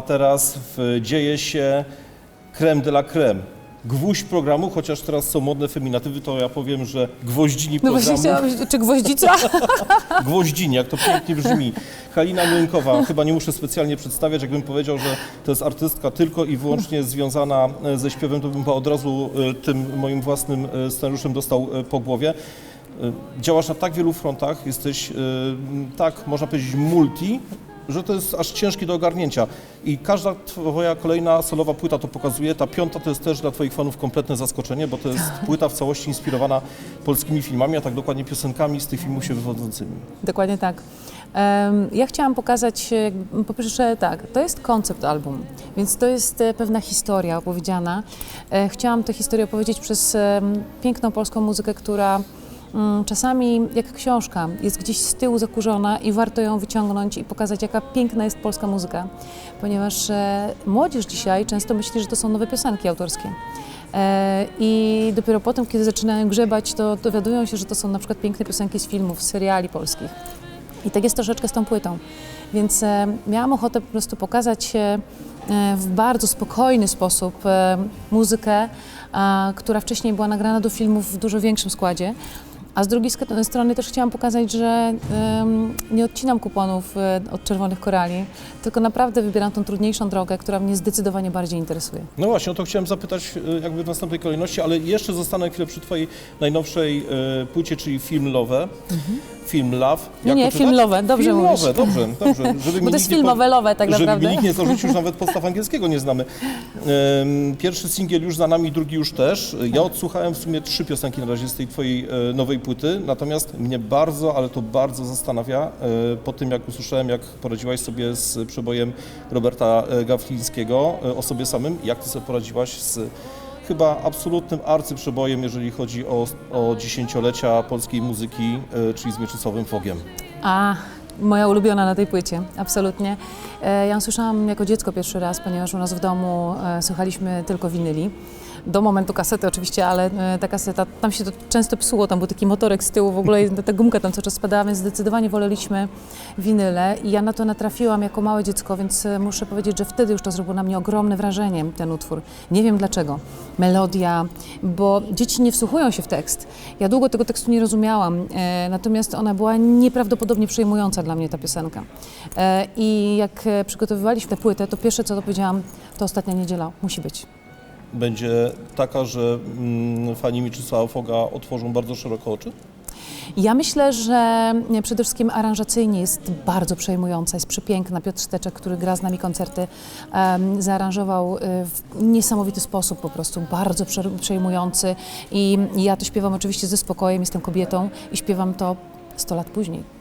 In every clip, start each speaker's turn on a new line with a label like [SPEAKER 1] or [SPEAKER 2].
[SPEAKER 1] a teraz w, dzieje się creme de la creme. Gwóźdź programu, chociaż teraz są modne feminatywy, to ja powiem, że gwoździni
[SPEAKER 2] No
[SPEAKER 1] programu.
[SPEAKER 2] właśnie chciałam, czy gwoździca?
[SPEAKER 1] Gwoździni, jak to pięknie brzmi. Halina Młynkowa, chyba nie muszę specjalnie przedstawiać, jakbym powiedział, że to jest artystka tylko i wyłącznie związana e, ze śpiewem, to bym od razu e, tym moim własnym e, scenariuszem dostał po głowie. Działasz na tak wielu frontach, jesteś tak, można powiedzieć, multi, że to jest aż ciężki do ogarnięcia. I każda twoja kolejna solowa płyta to pokazuje. Ta piąta to jest też dla twoich fanów kompletne zaskoczenie, bo to jest płyta w całości inspirowana polskimi filmami, a tak dokładnie piosenkami z tych filmów się wywodzącymi.
[SPEAKER 2] Dokładnie tak. Ja chciałam pokazać, e, po pierwsze tak, to jest koncept album, więc to jest e, pewna historia opowiedziana. E, Chciałam tę historię opowiedzieć przez piękną polską muzykę, która czasami jak książka jest gdzieś z tyłu zakurzona i warto ją wyciągnąć i pokazać, jaka piękna jest polska muzyka, ponieważ e, młodzież dzisiaj często myśli, że to są nowe piosenki autorskie. E, I dopiero potem, kiedy zaczynają grzebać, to dowiadują się, że to są na przykład piękne piosenki z filmów, z seriali polskich. I tak jest troszeczkę z tą płytą. Więc e, miałam ochotę po prostu pokazać w bardzo spokojny sposób muzykę, która wcześniej była nagrana do filmów w dużo większym składzie. A z drugiej strony też chciałam pokazać, że nie odcinam kuponów e, od czerwonych korali, tylko naprawdę wybieram tą trudniejszą drogę, która mnie zdecydowanie bardziej interesuje.
[SPEAKER 1] No właśnie, o to chciałem zapytać e, jakby w następnej kolejności, ale jeszcze zostanę chwilę przy twojej najnowszej e, płycie, czyli Film Love. Film Love.
[SPEAKER 2] Nie,
[SPEAKER 1] Jak
[SPEAKER 2] nie, film Love, dobrze
[SPEAKER 1] film
[SPEAKER 2] mówisz.
[SPEAKER 1] Dobrze, dobrze. Żeby
[SPEAKER 2] Bo to jest filmowe love tak
[SPEAKER 1] Żeby
[SPEAKER 2] naprawdę.
[SPEAKER 1] mi nikt nie zarzucił, że nawet podstaw angielskiego nie znamy. Pierwszy singiel już za nami, drugi już też. Ja odsłuchałem w sumie trzy piosenki na razie z tej twojej e, nowej płyty, natomiast mnie bardzo, ale to bardzo zastanawia e, po tym, jak usłyszałem, jak poradziłaś sobie z przebojem Roberta e, Gawlińskiego o sobie samym, jak ty sobie poradziłaś z chyba absolutnym arcyprzebojem, jeżeli chodzi o, o dziesięciolecia polskiej muzyki, e, czyli z Mieczysławem Fogiem.
[SPEAKER 2] A, moja ulubiona na tej płycie, absolutnie. E, Ja ją słyszałam jako dziecko pierwszy raz, ponieważ u nas w domu e, słuchaliśmy tylko winyli. Do momentu kasety oczywiście, ale e, ta kaseta, tam się to często psuło, tam był taki motorek z tyłu, w ogóle ta gumka tam cały czas spadała, więc zdecydowanie woleliśmy winyle i ja na to natrafiłam jako małe dziecko, więc muszę powiedzieć, że wtedy już to zrobiło na mnie ogromne wrażenie, ten utwór. Nie wiem dlaczego. Melodia, bo dzieci nie wsłuchują się w tekst. Ja długo tego tekstu nie rozumiałam, natomiast ona była nieprawdopodobnie przejmująca dla mnie, ta piosenka. E, I jak e, przygotowywaliśmy tę płytę, to pierwsze co to powiedziałam, to ostatnia niedziela, musi być.
[SPEAKER 1] będzie taka, że mm, fani Mieczysława Foga otworzą bardzo szeroko oczy?
[SPEAKER 2] Ja myślę, że e, przede wszystkim aranżacyjnie jest bardzo przejmująca, jest przepiękna. Piotr Steczek, który gra z nami koncerty, em, zaaranżował w niesamowity sposób po prostu, bardzo prze- przejmujący i ja to śpiewam oczywiście ze spokojem, jestem kobietą i śpiewam to 100 lat później.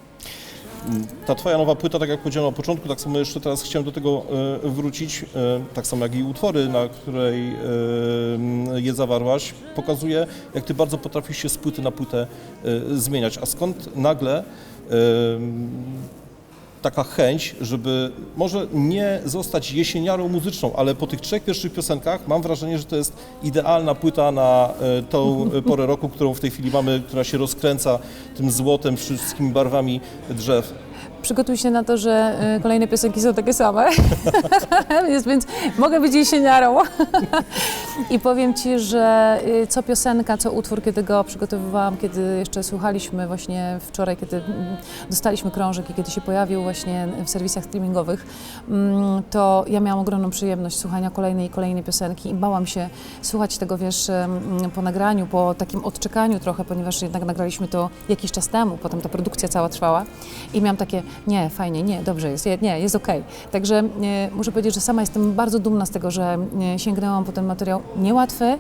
[SPEAKER 1] Ta twoja nowa płyta, tak jak powiedziałem na początku, tak samo jeszcze teraz chciałem do tego e, wrócić, e, tak samo jak i utwory, na której e, je zawarłaś, pokazuje, jak ty bardzo potrafisz się z płyty na płytę zmieniać. A skąd nagle taka chęć, żeby może nie zostać jesieniarą muzyczną, ale po tych trzech pierwszych piosenkach mam wrażenie, że to jest idealna płyta na e, tą porę roku, którą w tej chwili mamy, która się rozkręca tym złotem, wszystkimi barwami drzew.
[SPEAKER 2] Przygotuj się na to, że y, kolejne piosenki są takie same, więc mogę być jesieniarą. I powiem Ci, że y, co piosenka, co utwór, kiedy go przygotowywałam, kiedy jeszcze słuchaliśmy właśnie wczoraj, kiedy mm, dostaliśmy krążek i kiedy się pojawił właśnie w serwisach streamingowych, mm, to ja miałam ogromną przyjemność słuchania kolejnej i kolejnej piosenki i bałam się słuchać tego, wiesz, em, po nagraniu, po takim odczekaniu trochę, ponieważ jednak nagraliśmy to jakiś czas temu, potem ta produkcja cała trwała i miałam takie, nie, fajnie, nie, dobrze jest, nie, jest okej. Także e, muszę powiedzieć, że sama jestem bardzo dumna z tego, że e, sięgnęłam po ten materiał niełatwy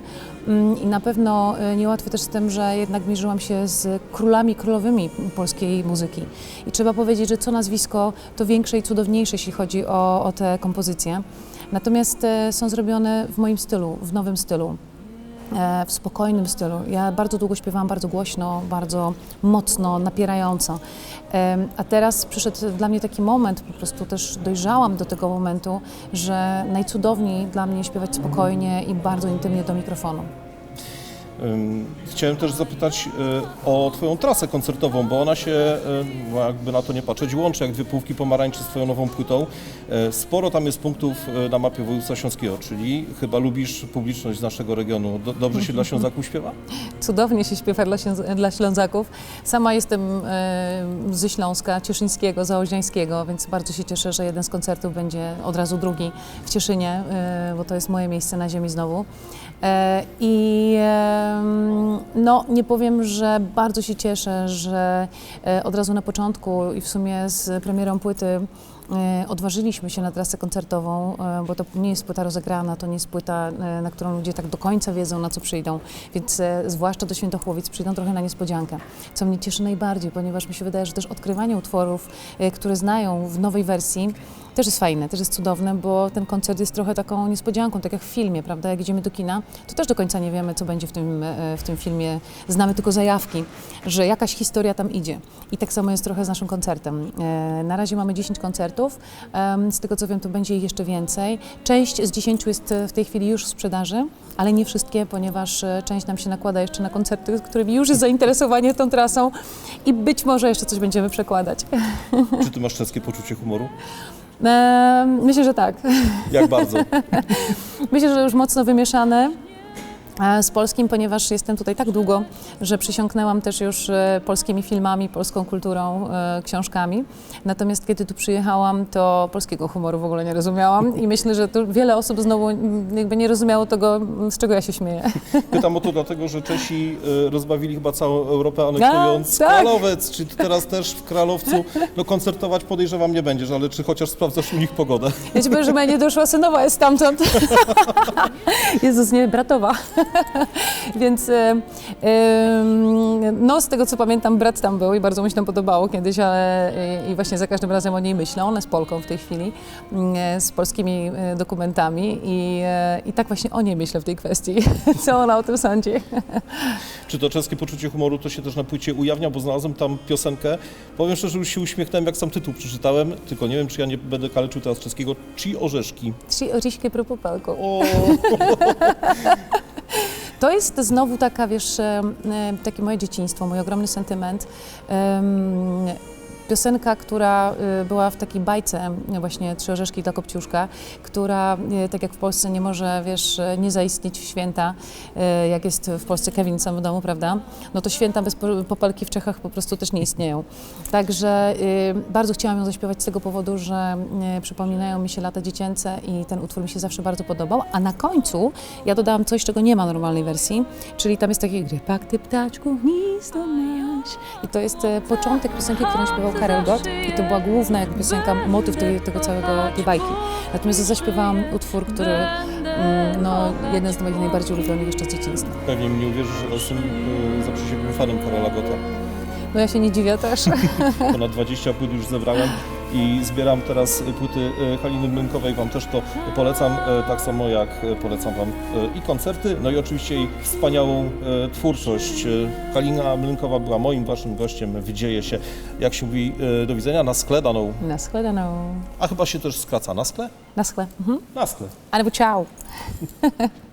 [SPEAKER 2] mm, i na pewno e, niełatwy też z tym, że jednak mierzyłam się z królami, królowymi polskiej muzyki. I trzeba powiedzieć, że co nazwisko, to większe i cudowniejsze, jeśli chodzi o, o te kompozycje. Natomiast e, są zrobione w moim stylu, w nowym stylu w spokojnym stylu. Ja bardzo długo śpiewałam bardzo głośno, bardzo mocno, napierająco. A teraz przyszedł dla mnie taki moment, po prostu też dojrzałam do tego momentu, że najcudowniej dla mnie śpiewać spokojnie i bardzo intymnie do mikrofonu.
[SPEAKER 1] Chciałem też zapytać y, o Twoją trasę koncertową, bo ona się, no jakby na to nie patrzeć, łączy jak dwie półki pomarańczy z Twoją nową płytą. Y, Sporo tam jest punktów y, na mapie województwa śląskiego, czyli chyba lubisz publiczność z naszego regionu. Do, dobrze się dla Ślązaków śpiewa?
[SPEAKER 2] Cudownie się śpiewa dla, Śląz- dla Ślązaków. Sama jestem ze Śląska, Cieszyńskiego, Zaoźniańskiego, więc bardzo się cieszę, że jeden z koncertów będzie od razu drugi w Cieszynie, bo to jest moje miejsce na ziemi znowu. E, I no, nie powiem, że bardzo się cieszę, że e, od razu na początku i w sumie z premierą płyty odważyliśmy się na trasę koncertową, e, bo to nie jest płyta rozegrana, to nie jest płyta, e, na którą ludzie tak do końca wiedzą, na co przyjdą, więc e, zwłaszcza do Świętochłowic przyjdą trochę na niespodziankę, co mnie cieszy najbardziej, ponieważ mi się wydaje, że też odkrywanie utworów, e, które znają w nowej wersji, też jest fajne, też jest cudowne, bo ten koncert jest trochę taką niespodzianką, tak jak w filmie, prawda? Jak idziemy do kina, to też do końca nie wiemy, co będzie w tym, e, w tym filmie. Znamy tylko zajawki, że jakaś historia tam idzie. I tak samo jest trochę z naszym koncertem. E, Na razie mamy 10 koncertów, z tego co wiem, to będzie ich jeszcze więcej. Część z 10 jest e, w tej chwili już w sprzedaży, ale nie wszystkie, ponieważ e, część nam się nakłada jeszcze na koncerty, z którymi już jest zainteresowanie tą trasą i być może jeszcze coś będziemy przekładać.
[SPEAKER 1] Czy Ty masz czeskie poczucie humoru?
[SPEAKER 2] Myślę, że tak.
[SPEAKER 1] Jak bardzo?
[SPEAKER 2] Myślę, że już mocno wymieszane z polskim, ponieważ jestem tutaj tak długo, że przysiąknęłam też już e, polskimi filmami, polską kulturą, e, książkami. Natomiast kiedy tu przyjechałam, to polskiego humoru w ogóle nie rozumiałam i myślę, że tu wiele osób znowu jakby nie rozumiało tego, z czego ja się śmieję.
[SPEAKER 1] Pytam o to dlatego, że Czesi rozbawili chyba całą Europę anektując
[SPEAKER 2] A, tak.
[SPEAKER 1] Kralowiec. Czy teraz też w Kralowcu no, koncertować podejrzewam nie będziesz, ale czy chociaż sprawdzasz u nich pogodę?
[SPEAKER 2] Ja ci powiem, że moja niedoszła synowa jest stamtąd. Jezus, nie, bratowa. Więc e, no, z tego co pamiętam, brat tam był i bardzo mi się to podobało kiedyś, ale i, i właśnie za każdym razem o niej myślę. Ona jest Polką w tej chwili, mm, e, z polskimi e, dokumentami i, e, i tak właśnie o niej myślę w tej kwestii. Co ona o tym sądzi?
[SPEAKER 1] Czy to czeskie poczucie humoru to się też na płycie ujawnia, bo znalazłem tam piosenkę. Powiem szczerze, już się uśmiechnąłem, jak sam tytuł przeczytałem, tylko nie wiem, czy ja nie będę kaleczył teraz czeskiego. Ci orzeszki.
[SPEAKER 2] Trzy orzeszki pro popelku.
[SPEAKER 1] O,
[SPEAKER 2] To jest znowu taka, wiesz, takie moje dzieciństwo, mój ogromny sentyment. Piosenka, która e, była w takiej bajce, właśnie Trzy orzeszki dla Kopciuszka, która, e, tak jak w Polsce nie może, wiesz, nie zaistnieć w święta, e, jak jest w Polsce Kevin sam w domu, prawda? No to święta bez po- popelki w Czechach po prostu też nie istnieją. Także bardzo chciałam ją zaśpiewać z tego powodu, że przypominają mi się lata dziecięce i ten utwór mi się zawsze bardzo podobał, a na końcu ja dodałam coś, czego nie ma normalnej wersji, czyli tam jest taki grypak, ty ptaczku, gniazdo masz. I to jest e, początek piosenki, którą śpiewał Karel Gott i to była główna jak piosenka, motyw tej, tego całego, tej bajki. Natomiast zaśpiewałam utwór, który, mm, no, jeden z moich najbardziej ulubionych jeszcze z dzieciństwa.
[SPEAKER 1] pewnie mi nie uwierzysz, że jestem y, zaprzysięgłym fanem Karola Gota.
[SPEAKER 2] No ja się nie dziwię też.
[SPEAKER 1] Ponad 20 płyt już zebrałem i zbieram teraz płyty y, Haliny Mlynkowej. Wam też to polecam, y, tak samo jak y, polecam Wam i koncerty, no i oczywiście jej wspaniałą twórczość. Halina Mlynkowa była moim, Waszym gościem w Dzieje się, jak się mówi, do widzenia, na skledaną.
[SPEAKER 2] Na skledaną.
[SPEAKER 1] A chyba się też skraca, na skle?
[SPEAKER 2] Na skle. Mhm.
[SPEAKER 1] Na skle.
[SPEAKER 2] Ale ciao.